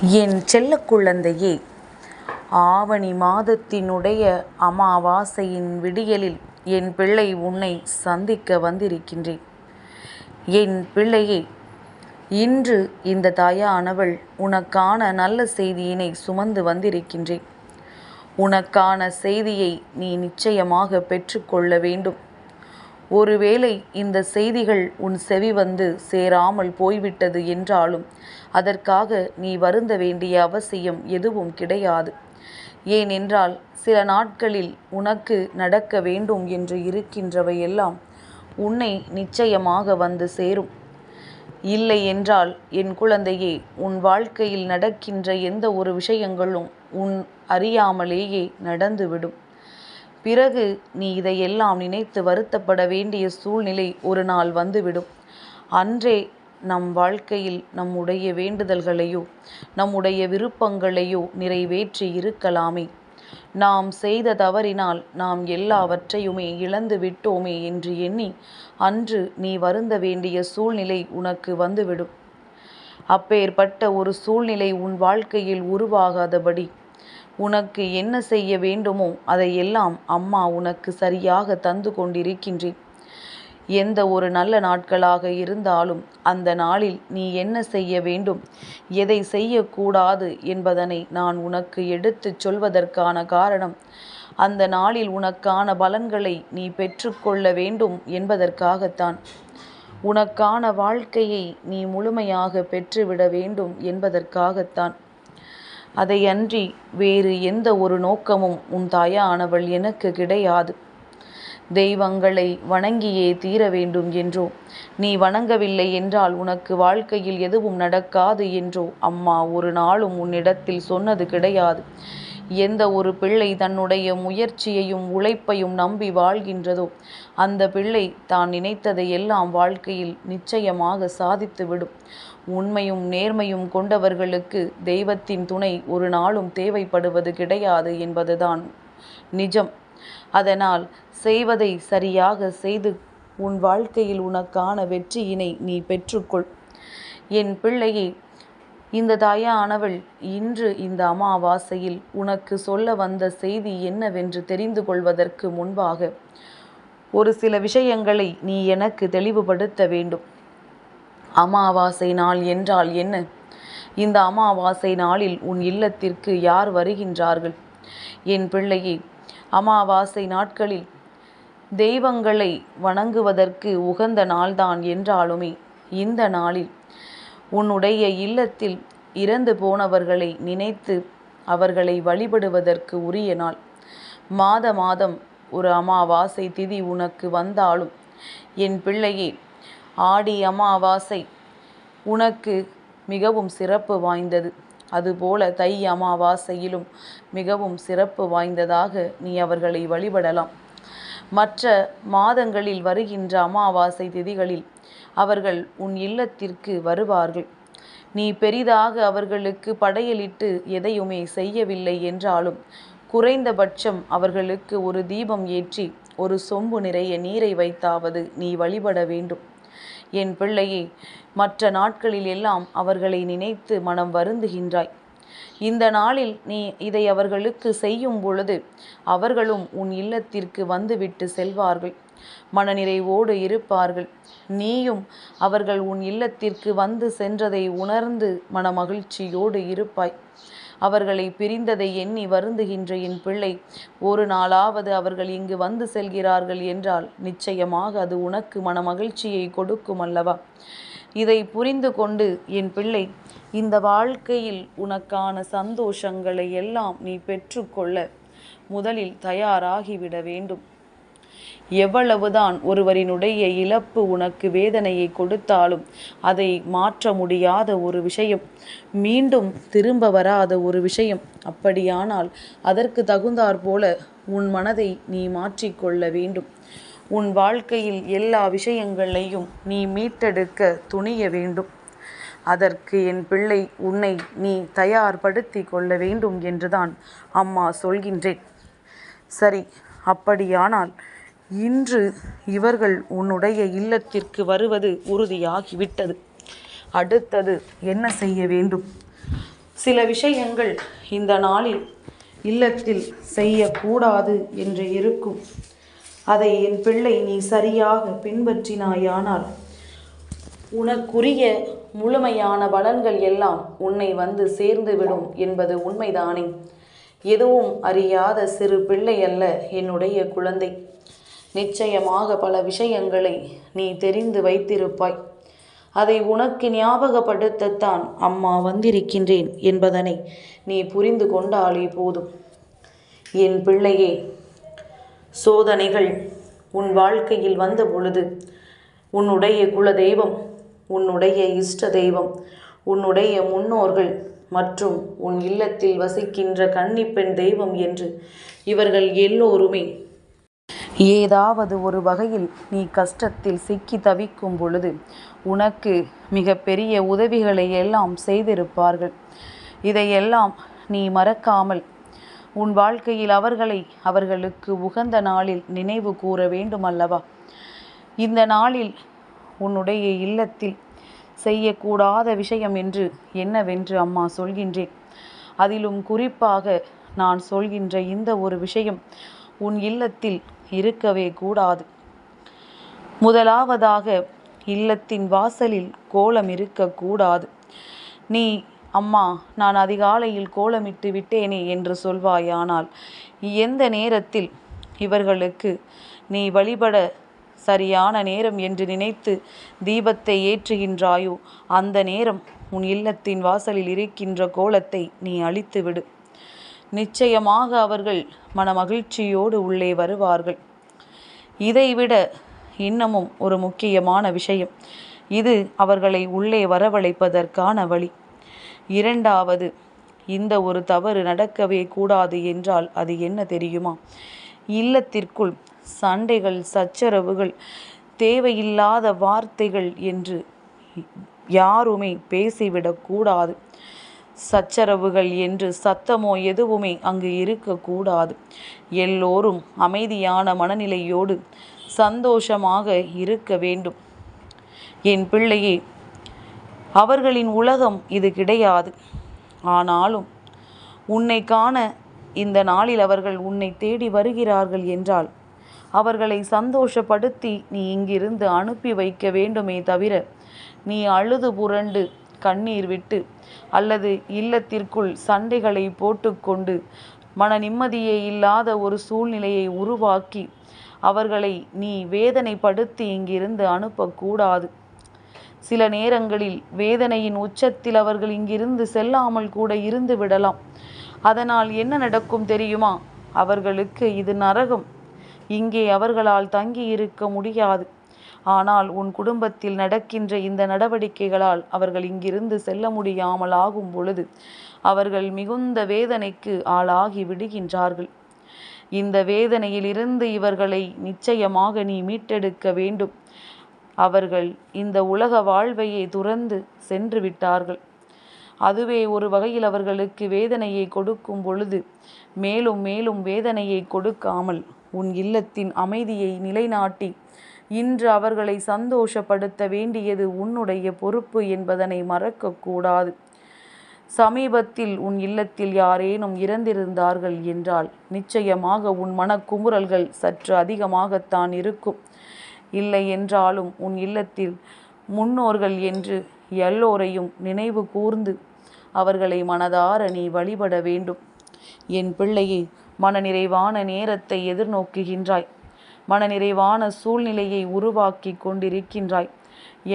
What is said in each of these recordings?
என் செல்ல குழந்தையே ஆவணி மாதத்தினுடைய அமாவாசையின் விடியலில் என் பிள்ளை உன்னை சந்திக்க வந்திருக்கின்றேன். என் பிள்ளையே இன்று இந்த தாயானவள் உனக்கான நல்ல செய்தியினை சுமந்து வந்திருக்கின்றேன். உனக்கான செய்தியை நீ நிச்சயமாக பெற்றுக்கொள்ள வேண்டும். ஒருவேளை இந்த செய்திகள் உன் செவி வந்து சேராமல் போய்விட்டது என்றாலும் அதற்காக நீ வருந்த வேண்டிய அவசியம் எதுவும் கிடையாது. ஏனென்றால் சில நாட்களில் உனக்கு நடக்க வேண்டும் என்று இருக்கின்றவையெல்லாம் உன்னை நிச்சயமாக வந்து சேரும். இல்லை என்றால் என் குழந்தையே உன் வாழ்க்கையில் நடக்கின்ற எந்த ஒரு விஷயங்களும் உன் அறியாமலேயே நடந்துவிடும். பிறகு நீ இதையெல்லாம் நினைத்து வருத்தப்பட வேண்டிய சூழ்நிலை ஒரு நாள் வந்துவிடும். அன்றே நம் வாழ்க்கையில் நம்முடைய வேண்டுதல்களையோ நம்முடைய விருப்பங்களையோ நிறைவேற்றி இருக்கலாமே. நாம் செய்த தவறினால் நாம் எல்லாவற்றையுமே இழந்து விட்டோமே என்று எண்ணி அன்று நீ வருந்த வேண்டிய சூழ்நிலை உனக்கு வந்துவிடும். அப்பேற்பட்ட ஒரு சூழ்நிலை உன் வாழ்க்கையில் உருவாகாதபடி உனக்கு என்ன செய்ய வேண்டுமோ அதையெல்லாம் அம்மா உனக்கு சரியாக தந்து கொண்டிருக்கின்றேன் எந்த ஒரு நல்ல நாட்களாக இருந்தாலும் அந்த நாளில் நீ என்ன செய்ய வேண்டும்? எதை செய்யக்கூடாது என்பதனை நான் உனக்கு எடுத்துச் சொல்வதற்கான காரணம் அந்த நாளில் உனக்கான பலன்களை நீ பெற்றுக்கொள்ள வேண்டும் என்பதற்காகத்தான். உனக்கான வாழ்க்கையை நீ முழுமையாக பெற்றுவிட வேண்டும் என்பதற்காகத்தான். அதையன்றி வேறு எந்த ஒரு நோக்கமும் உன் தாயானவள் எனக்கு கிடையாது. தெய்வங்களை வணங்கியே தீர வேண்டும் என்றோ நீ வணங்கவில்லை என்றால் உனக்கு வாழ்க்கையில் எதுவும் நடக்காது என்றோ அம்மா ஒரு நாளும் உன்னிடத்தில் சொன்னது கிடையாது. எந்த ஒரு பிள்ளை தன்னுடைய முயற்சியையும் உழைப்பையும் நம்பி வாழ்கின்றதோ அந்த பிள்ளை தான் நினைத்ததை எல்லாம் வாழ்க்கையில் நிச்சயமாக சாதித்துவிடும். உண்மையும் நேர்மையும் கொண்டவர்களுக்கு தெய்வத்தின் துணை ஒரு நாளும் தேவைப்படுவது கிடையாது என்பதுதான் நிஜம். அதனால் செய்வதை சரியாக செய்து உன் வாழ்க்கையில் உனக்கான வெற்றியினை நீ பெற்றுக்கொள். என் பிள்ளையை இந்த தாயானவள் இன்று இந்த அமாவாசையில் உனக்கு சொல்ல வந்த செய்தி என்னவென்று தெரிந்து கொள்வதற்கு முன்பாக ஒரு சில விஷயங்களை நீ எனக்கு தெளிவுபடுத்த வேண்டும். அமாவாசை நாள் என்றால் என்ன? இந்த அமாவாசை நாளில் உன் இல்லத்திற்கு யார் வருகின்றார்கள்? என் பிள்ளையே அமாவாசை நாட்களில் தெய்வங்களை வணங்குவதற்கு உகந்த நாள்தான் என்றாலுமே இந்த நாளில் உன்னுடைய இல்லத்தில் இறந்து போனவர்களை நினைத்து அவர்களை வழிபடுவதற்கு உரிய நாள். மாத மாதம் ஒரு அமாவாசை திதி உனக்கு வந்தாலும் என் பிள்ளையே ஆடி அமாவாசை உனக்கு மிகவும் சிறப்பு வாய்ந்தது. அதுபோல தை அமாவாசையிலும் மிகவும் சிறப்பு வாய்ந்ததாக நீ அவர்களை வழிபடலாம். மற்ற மாதங்களில் வருகின்ற அமாவாசை திதிகளில் அவர்கள் உன் இல்லத்திற்கு வருவார்கள். நீ பெரிதாக அவர்களுக்கு படையலிட்டு எதையுமே செய்யவில்லை என்றாலும் குறைந்தபட்சம் அவர்களுக்கு ஒரு தீபம் ஏற்றி ஒரு சொம்பு நிறைய நீரை வைத்தாவது நீ வழிபட வேண்டும். என் பிள்ளையே மற்ற நாட்களில் எல்லாம் அவர்களை நினைத்து மனம் வருந்துகின்றாய். இந்த நாளில் நீ இதை அவர்களுக்கு செய்யும் பொழுது அவர்களும் உன் இல்லத்திற்கு வந்துவிட்டு செல்வார்கள். மனநிறைவோடு இருப்பார்கள். நீயும் அவர்கள் உன் இல்லத்திற்கு வந்து சென்றதை உணர்ந்து மனமகிழ்ச்சியோடு இருப்பாய். அவர்களை பிரிந்ததை எண்ணி வருந்துகின்ற என் பிள்ளை ஒரு நாளாவது அவர்கள் இங்கு வந்து செல்கிறார்கள் என்றால் நிச்சயமாக அது உனக்கு மனமகிழ்ச்சியை கொடுக்கும் அல்லவா? இதை புரிந்து கொண்டு என் பிள்ளை இந்த வாழ்க்கையில் உனக்கான சந்தோஷங்களை எல்லாம் நீ பெற்றுக்கொள்ள முதலில் தயாராகிவிட வேண்டும். எவ்வளவுதான் ஒருவரினுடைய இழப்பு உனக்கு வேதனையை கொடுத்தாலும் அதை மாற்ற முடியாத ஒரு விஷயம். மீண்டும் திரும்ப வராத ஒரு விஷயம். அப்படியானால் அதற்கு தகுந்தாற் போல உன் மனதை நீ மாற்றிக்கொள்ள வேண்டும். உன் வாழ்க்கையில் எல்லா விஷயங்களையும் நீ மீட்டெடுக்க துணிய வேண்டும். அதற்கு என் பிள்ளை உன்னை நீ தயார்படுத்தி கொள்ள வேண்டும் என்றுதான் அம்மா சொல்கின்றேன். சரி அப்படியானால் இன்று இவர்கள் உன்னுடைய இல்லத்திற்கு வருவது உறுதியாகிவிட்டது. அடுத்தது என்ன செய்ய வேண்டும்? சில விஷயங்கள் இந்த நாளில் இல்லத்தில் செய்யக்கூடாது என்று இருக்கும். அதை என் பிள்ளை நீ சரியாக பின்பற்றினாயானால் உனக்குரிய முழுமையான பலன்கள் எல்லாம் உன்னை வந்து சேர்ந்துவிடும் என்பது உண்மைதானே? எதுவும் அறியாத சிறு பிள்ளை அல்ல என்னுடைய குழந்தை. நிச்சயமாக பல விஷயங்களை நீ தெரிந்து வைத்திருப்பாய். அதை உனக்கு ஞாபகப்படுத்தத்தான் அம்மா வந்திருக்கின்றேன் என்பதனை நீ புரிந்து கொண்டாலே போதும். என் பிள்ளையே சோதனைகள் உன் வாழ்க்கையில் வந்த பொழுது உன்னுடைய குல தெய்வம் உன்னுடைய இஷ்ட தெய்வம் உன்னுடைய முன்னோர்கள் மற்றும் உன் இல்லத்தில் வசிக்கின்ற கன்னிப்பெண் தெய்வம் என்று இவர்கள் எல்லோருமே ஏதாவது ஒரு வகையில் நீ கஷ்டத்தில் சிக்கி தவிக்கும் பொழுது உனக்கு மிக பெரிய உதவிகளை எல்லாம் செய்திருப்பார்கள். இதையெல்லாம் நீ மறக்காமல் உன் வாழ்க்கையில் அவர்களை அவர்களுக்கு உகந்த நாளில் நினைவு கூற வேண்டுமல்லவா? இந்த நாளில் உன்னுடைய இல்லத்தில் செய்யக்கூடாத விஷயம் என்று என்னவென்று அம்மா சொல்கின்றேன். அதிலும் குறிப்பாக நான் சொல்கின்ற இந்த ஒரு விஷயம் உன் இல்லத்தில் இருக்கவே கூடாது. முதலாவதாக இல்லத்தின் வாசலில் கோலம் இருக்கக்கூடாது நீ அம்மா நான் அதிகாலையில் கோலமிட்டு விட்டேனே என்று சொல்வாயானால் எந்த நேரத்தில் இவர்களுக்கு நீ வழிபட சரியான நேரம் என்று நினைத்து தீபத்தை ஏற்றுகின்றாயோ அந்த நேரம் உன் இல்லத்தின் வாசலில் இருக்கின்ற கோலத்தை நீ அழித்துவிடு. நிச்சயமாக அவர்கள் மனமகிழ்ச்சியோடு உள்ளே வருவார்கள். இதைவிட இன்னமும் ஒரு முக்கியமான விஷயம் இது அவர்களை உள்ளே வரவழைப்பதற்கான வழி. இரண்டாவது இந்த ஒரு தவறு நடக்கவே கூடாது என்றால் அது என்ன தெரியுமா? இல்லத்திற்குள் சண்டைகள் சச்சரவுகள் தேவையில்லாத வார்த்தைகள் என்று யாருமே பேசிவிடக்கூடாது சச்சரவுகள் என்று சத்தமோ எதுவுமே அங்கு இருக்கக்கூடாது. எல்லோரும் அமைதியான மனநிலையோடு சந்தோஷமாக இருக்க வேண்டும். என் பிள்ளையே அவர்களின் உலகம் இது கிடையாது. ஆனாலும் உன்னை காண இந்த நாளில் அவர்கள் உன்னை தேடி வருகிறார்கள் என்றால் அவர்களை சந்தோஷப்படுத்தி நீ இங்கிருந்து அனுப்பி வைக்க வேண்டுமே தவிர நீ அழுது புரண்டு கண்ணீர் விட்டு அல்லது இல்லத்திற்குள் சண்டைகளை போட்டுக்கொண்டு மன நிம்மதியே இல்லாத ஒரு சூழ்நிலையை உருவாக்கி அவர்களை நீ வேதனைப்படுத்தி இங்கிருந்து அனுப்பக்கூடாது. சில நேரங்களில் வேதனையின் உச்சத்தில் அவர்கள் இங்கிருந்து செல்லாமல் கூட இருந்து விடலாம். அதனால் என்ன நடக்கும் தெரியுமா? அவர்களுக்கு இது நரகம். இங்கே அவர்களால் தங்கி இருக்க முடியாது. ஆனால் உன் குடும்பத்தில் நடக்கின்ற இந்த நடவடிக்கைகளால் அவர்கள் இங்கிருந்து செல்ல முடியாமல் ஆகும் பொழுது அவர்கள் மிகுந்த வேதனைக்கு ஆளாகி விடுகின்றார்கள். இந்த வேதனையிலிருந்து இவர்களை நிச்சயமாக நீ மீட்டெடுக்க வேண்டும். அவர்கள் இந்த உலக வாழ்வையே துறந்து சென்று விட்டார்கள். அதுவே ஒரு வகையில் அவர்களுக்கு வேதனையை கொடுக்கும் பொழுது மேலும் மேலும் வேதனையை கொடுக்காமல் உன் இல்லத்தின் அமைதியை நிலைநாட்டி இன்று அவர்களை சந்தோஷப்படுத்த வேண்டியது உன்னுடைய பொறுப்பு என்பதனை மறக்கக்கூடாது. சமீபத்தில் உன் இல்லத்தில் யாரேனும் இறந்திருந்தார்கள் என்றால் நிச்சயமாக உன் மனக்குமுறல்கள் சற்று அதிகமாகத்தான் இருக்கும். இல்லை என்றாலும் உன் இல்லத்தில் முன்னோர்கள் என்று எல்லோரையும் நினைவு கூர்ந்து அவர்களை மனதார நீ வழிபட வேண்டும். என் பிள்ளையே மனநிறைவான நேரத்தை எதிர்நோக்குகின்றாய். மனநிறைவான சூழ்நிலையை உருவாக்கி கொண்டிருக்கின்றாய்.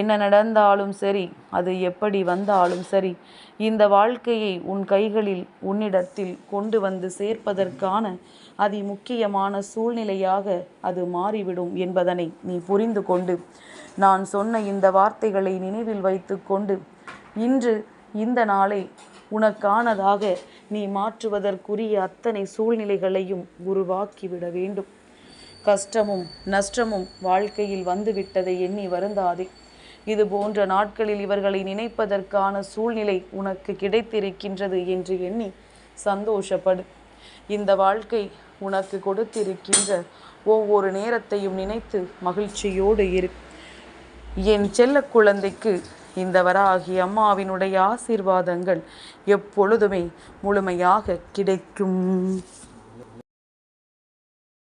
என்ன நடந்தாலும் சரி அது எப்படி வந்தாலும் சரி இந்த வாழ்க்கையை உன் கைகளில் உன்னிடத்தில் கொண்டு வந்து சேர்ப்பதற்கான அதி முக்கியமான சூழ்நிலையாக அது மாறிவிடும் என்பதனை நீ புரிந்து கொண்டு நான் சொன்ன இந்த வார்த்தைகளை நினைவில் வைத்து கொண்டு இன்று இந்த நாளை உனக்கானதாக நீ மாற்றுவதற்குரிய அத்தனை சூழ்நிலைகளையும் உருவாக்கிவிட வேண்டும். கஷ்டமும் நஷ்டமும் வாழ்க்கையில் வந்துவிட்டதை எண்ணி வருந்தாதே. இது போன்ற நாட்களில் இவர்களை நினைப்பதற்கான சூழ்நிலை உனக்கு கிடைத்திருக்கின்றது என்று எண்ணி சந்தோஷப்படு. இந்த வாழ்க்கை உனக்கு கொடுத்திருக்கின்ற ஒவ்வொரு நேரத்தையும் நினைத்து மகிழ்ச்சியோடு இரு. என் செல்ல குழந்தைக்கு இந்த வராகி அம்மாவினுடைய ஆசீர்வாதங்கள் எப்பொழுதுமே முழுமையாக கிடைக்கும்.